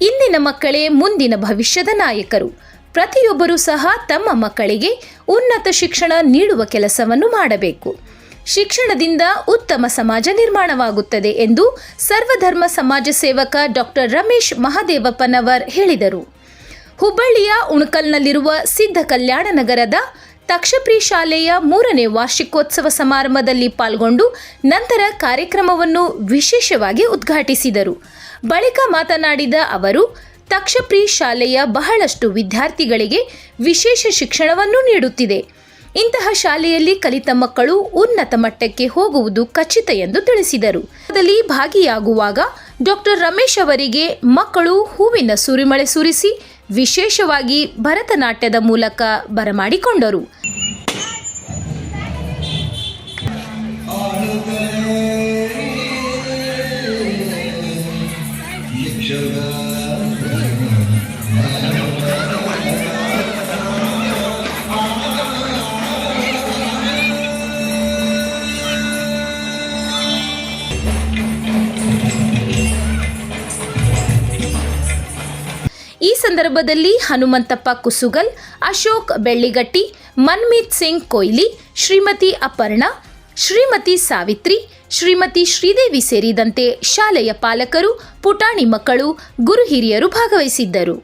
ಇಂದಿನ ಮಕ್ಕಳೇ ಮುಂದಿನ ಭವಿಷ್ಯದ ನಾಯಕರು. ಪ್ರತಿಯೊಬ್ಬರೂ ಸಹ ತಮ್ಮ ಮಕ್ಕಳಿಗೆ ಉನ್ನತ ಶಿಕ್ಷಣ ನೀಡುವ ಕೆಲಸವನ್ನು ಮಾಡಬೇಕು. ಶಿಕ್ಷಣದಿಂದ ಉತ್ತಮ ಸಮಾಜ ನಿರ್ಮಾಣವಾಗುತ್ತದೆ ಎಂದು ಸರ್ವಧರ್ಮ ಸಮಾಜ ಸೇವಕ ಡಾಕ್ಟರ್ ರಮೇಶ್ ಮಹದೇವಪ್ಪನವರ್ ಹೇಳಿದರು. ಹುಬ್ಬಳ್ಳಿಯ ಉಣಕಲ್ನಲ್ಲಿರುವ ಸಿದ್ಧ ಕಲ್ಯಾಣ ನಗರದ ತಕ್ಷಪ್ರಿ ಶಾಲೆಯ ಮೂರನೇ ವಾರ್ಷಿಕೋತ್ಸವ ಸಮಾರಂಭದಲ್ಲಿ ಪಾಲ್ಗೊಂಡು ನಂತರ ಕಾರ್ಯಕ್ರಮವನ್ನು ವಿಶೇಷವಾಗಿ ಉದ್ಘಾಟಿಸಿದರು. ಬಳಿಕ ಮಾತನಾಡಿದ ಅವರು, ತಕ್ಷಪ್ರಿ ಶಾಲೆಯ ಬಹಳಷ್ಟು ವಿದ್ಯಾರ್ಥಿಗಳಿಗೆ ವಿಶೇಷ ಶಿಕ್ಷಣವನ್ನು ನೀಡುತ್ತಿದೆ. ಇಂತಹ ಶಾಲೆಯಲ್ಲಿ ಕಲಿತ ಮಕ್ಕಳು ಉನ್ನತ ಮಟ್ಟಕ್ಕೆ ಹೋಗುವುದು ಖಚಿತ ಎಂದು ತಿಳಿಸಿದರು. ಅದರಲ್ಲಿ ಭಾಗಿಯಾಗುವಾಗ ಡಾಕ್ಟರ್ ರಮೇಶ್ ಅವರಿಗೆ ಮಕ್ಕಳು ಹೂವಿನ ಸುರಿಮಳೆ ಸುರಿಸಿ, ವಿಶೇಷವಾಗಿ ಭರತನಾಟ್ಯದ ಮೂಲಕ ಬರಮಾಡಿಕೊಂಡರು. ಈ ಸಂದರ್ಭದಲ್ಲಿ ಹನುಮಂತಪ್ಪ ಕುಸುಗಲ್, ಅಶೋಕ್ ಬೆಳ್ಳಿಗಟ್ಟಿ, ಮನ್ಮೀತ್ ಸಿಂಗ್ ಕೊಯ್ಲಿ, ಶ್ರೀಮತಿ ಅಪರ್ಣಾ, ಶ್ರೀಮತಿ ಸಾವಿತ್ರಿ, ಶ್ರೀಮತಿ ಶ್ರೀದೇವಿ ಸೇರಿದಂತೆ ಶಾಲೆಯ ಪಾಲಕರು, ಪುಟಾಣಿ ಮಕ್ಕಳು, ಗುರು ಹಿರಿಯರು ಭಾಗವಹಿಸಿದ್ದರು.